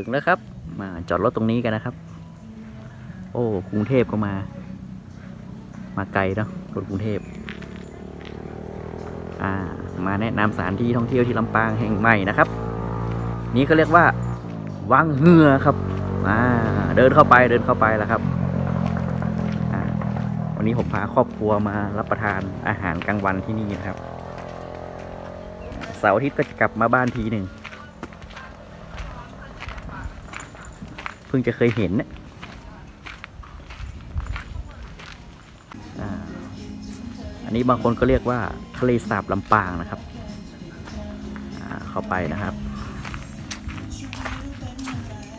ถึงแล้วครับ มาจอดรถตรงนี้กันนะครับ โอ้กรุงเทพก็มา มาไกลเนาะรถกรุงเทพอ่ามาแนะนำสถานที่ท่องเที่ยวที่ลำปางแห่งใหม่นะครับ นี่เขาเรียกว่าวังเหือครับอ่าเดินเข้าไปเดินเข้าไปแล้วครับวันนี้ผมพาครอบครัวมารับประทานอาหารกลางวันที่นี่นะครับ เสาร์อาทิตย์ก็จะกลับมาบ้านทีหนึ่ง เพิ่งจะเคยเห็นเนี่ยอันนี้บางคนก็เรียกว่าทะเลสาบลำปางนะครับ เข้าไปนะครับ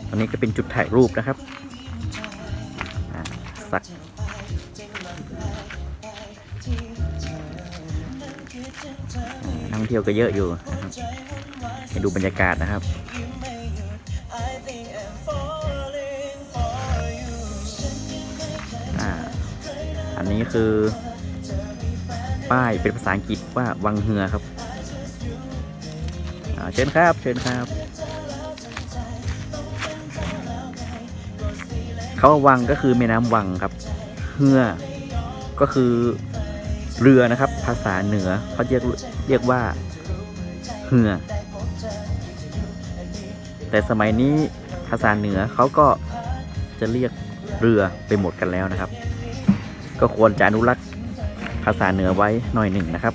ตรงนี้ก็เป็นจุดถ่ายรูปนะครับสักนักท่องเที่ยวก็เยอะอยู่นะครับให้ดูบรรยากาศนะครับ นี้คือ ป้ายเป็นภาษาอังกฤษว่าวังเหือครับเชิญครับ เชิญครับ เขาว่าวังก็คือแม่น้ำวังครับ เหือก็คือเรือนะครับ ภาษาเหนือเขาเรียกเรียกว่า เหือ แต่สมัยนี้ภาษาเหนือเขาก็จะเรียกเรือไปหมดกันแล้วนะครับ ก็ควรจะอนุรักษ์ภาษาเหนือไว้หน่อยหนึ่งนะครับ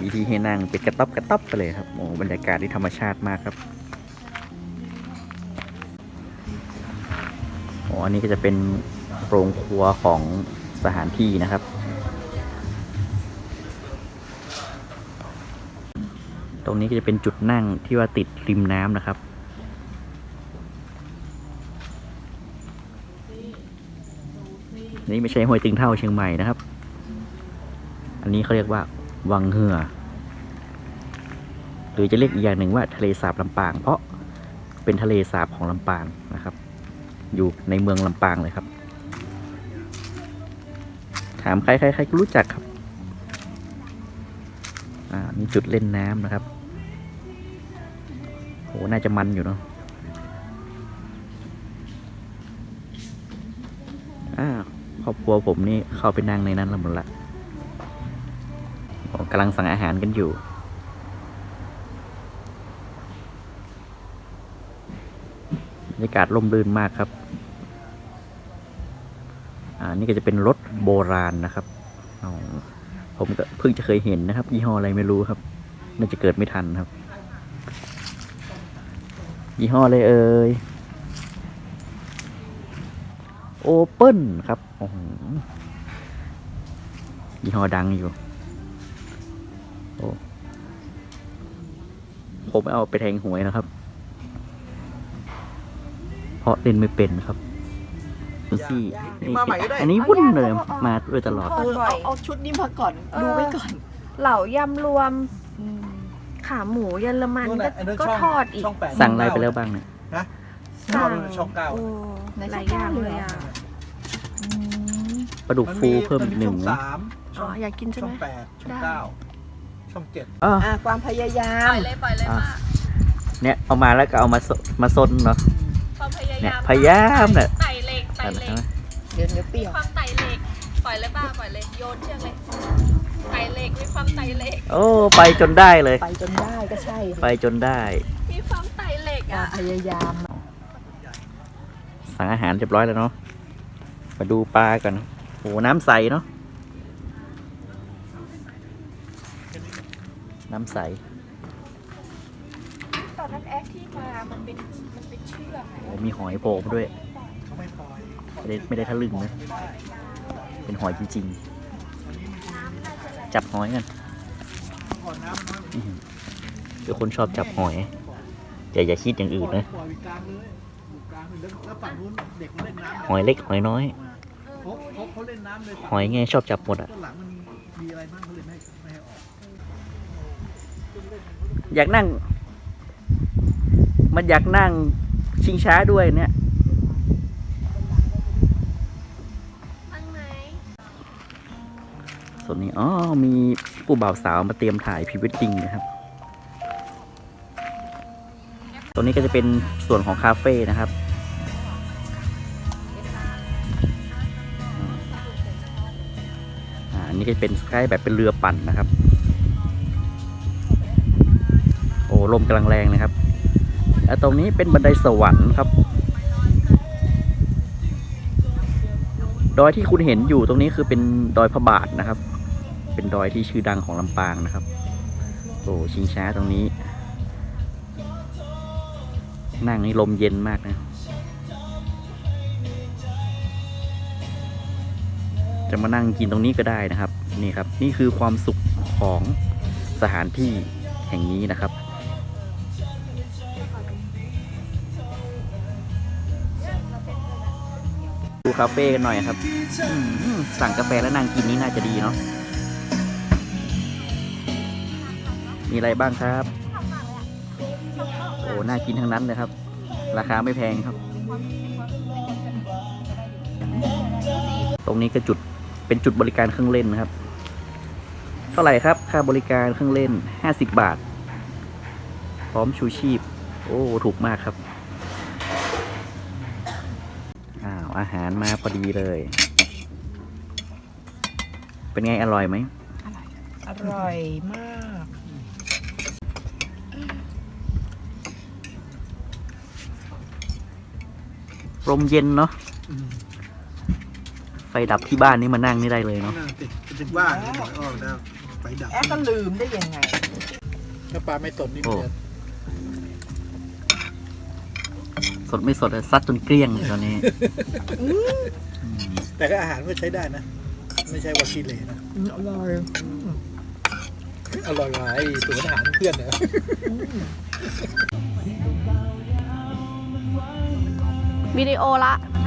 มีที่ให้นั่งเป็นกระต๊อบกระต๊อบไปเลยครับโอ้บรรยากาศที่ธรรมชาติมากครับโอ้อันนี้ก็จะเป็นโรงครัวของสถานที่นะครับ ตรงนี้ก็จะเป็นจุดนั่งที่ว่าติดริมน้ำนะครับ นี่ไม่ใช่ห้วยตึงเท่าเชียงใหม่นะครับ อันนี้เขาเรียกว่า วังเหือ หรือจะเรียกอีกอย่างหนึ่งว่าทะเลสาบลำปาง เพราะเป็นทะเลสาบของลำปางนะครับ อยู่ในเมืองลำปางเลยครับ ถามใครใครใครก็รู้จักครับ อ่ามีจุดเล่นน้ำนะครับโหน่าจะมันอยู่เนาะอ่าค รอบครัวผมนี่เข้าไปนั่งในนั้นแล้วหมดละกำลังสั่งอาหารกันอยู่ บรรยากาศร่มรื่นมากครับ อ่า นี่ก็จะเป็นรถโบราณนะครับ ผมก็เพิ่งจะเคยเห็นนะครับ ยี่ห้ออะไรไม่รู้ครับ น่าจะเกิดไม่ทันครับ ยี่ห้ออะไรเอ่ย อเปิลครับโอ้โหยี่ห้อดังอยู่ โอ้ผมไม่เอาไปแทงหวยนะครับ เพราะเล่นไม่เป็นครับดูสินี่อันนี้วุ่นเลยมาด้วยตลอด เออเอาเอาชุดนี้มาก่อนดูไว้ก่อนเหล่ายำรวมขาหมูเยอรมันนู่นก็น่ะไอ้นั่นก็ช่องทอดอีก ช่องแปดสั่งอะไรไปแล้วบ้างเนี่ยสั่ง ช่องเก้า โอ้ในหลายช่อองย่างเก้าเลยเลยเหรออะ ปลาดุกฟูเพิ่มอีกหนึ่งช่องนะสามอ๋ออยากกินใช่ช่ไหอมงแปดช่องได้เก้าช่องเจ็ดอะอ่าความพยายาปมล่อยเลยปล่อยเลยอะป้าเนี่ยเอามาแล้วก็เอามาซมาซนเนาะความพยายามเนี่ยพยายามเนี่ยไต่เหล็กไต่เหล็กเดี๋ยวเดี๋ยวเปรี้ยวความไต่เหล็กปล่อยเลยป้าปล่อยเลยโยนเชือกเลยไต่เหล็กมีความไต่เหล็กโอ้ไปจนได้เลย ไปจนได้ก็ใช่ไปจนได้ มีความไต่เหล็กควาอะ มพยายามสั่งอาหารเรียบร้อยแล้วเนาะมาดูปลาก่อน โอ้น้ำใสเนาะน้ำใส ตอนนั้นแอคที่มา มันเป็น มันเป็นเชือกโอ้มีหอยโผล่มาด้วยไม่ได้ไม่ได้ทะลึ่งนะเป็นหอยจริงๆ จับหอยกันก่อนน้ำน้อยอื้อคนชอบจับหอยอย่าอย่าคิดอย่างอื่นนะหอยเล็กหอยน้อย เขาเขาเขาเล่นน้ำเลยหอยไงชอบจับหมดอะด้านหลังมันมีอะไรบ้างเขาเลยไม่ให้ไม่ให้ออกอยากนั่ง มันอยากนั่งชิงช้าด้วยเนี่ยอันไหนส่วนนี้อ๋อมีผู้บ่าวสาวมาเตรียมถ่ายพรีเวดดิ้งนะครับตรงนี้ก็จะเป็นส่วนของคาเฟ่นะครับ อันนี่ก็เป็นใกล้แบบเป็นเรือปั่นนะครับ โอ้ลมกำลังแรงเลยครับแล้วตรงนี้เป็นบันไดสวรรค์ครับดอยที่คุณเห็นอยู่ตรงนี้คือเป็นดอยพระบาทนะครับ เป็นดอยที่ชื่อดังของลำปางนะครับโอ้ชิงช้าตรงนี้ นั่งนี่ลมเย็นมากนะ จะมานั่งกินตรงนี้ก็ได้นะครับนี่ครับนี่คือความสุขของสถานที่แห่งนี้นะครับ ดูคาเฟ่กันหน่อยครับสั่งกาแฟแล้วนั่งกินนี่น่าจะดีเนาะมีอะไรบ้างครับโอ้น่ากินทั้งนั้นเลยครับ ราคาไม่แพงครับ ตรงนี้ก็จุด เป็นจุดบริการเครื่องเล่นนะครับ เท่าไหร่ครับ ค่าบริการเครื่องเล่น 50 บาท พร้อมชูชีพ โอ้ถูกมากครับอ้าวอาหารมาพอดีเลย เป็นไงอร่อยไหมอร่อยมาก ลมเย็นเนาะอืม ไฟดับที่บ้านนี่มานั่งนี่ได้เลยเนาะนั่งติดถึงบ้านเนี่ยบอกออกแล้วไฟดับแอปก็ลืมได้ยังไง ถ้าปลาไม่สดนี่มันจะสดไม่สดอะซัดจนเกลี้ยงเลยตอนนี้แต่ก็อาหารก็ใช้ได้นะ ไม่ใช่ว่าขี้เหร่นะอร่อยอร่อยไงตัวอาหารเพื่อนเนี่ยวิดีโอละอ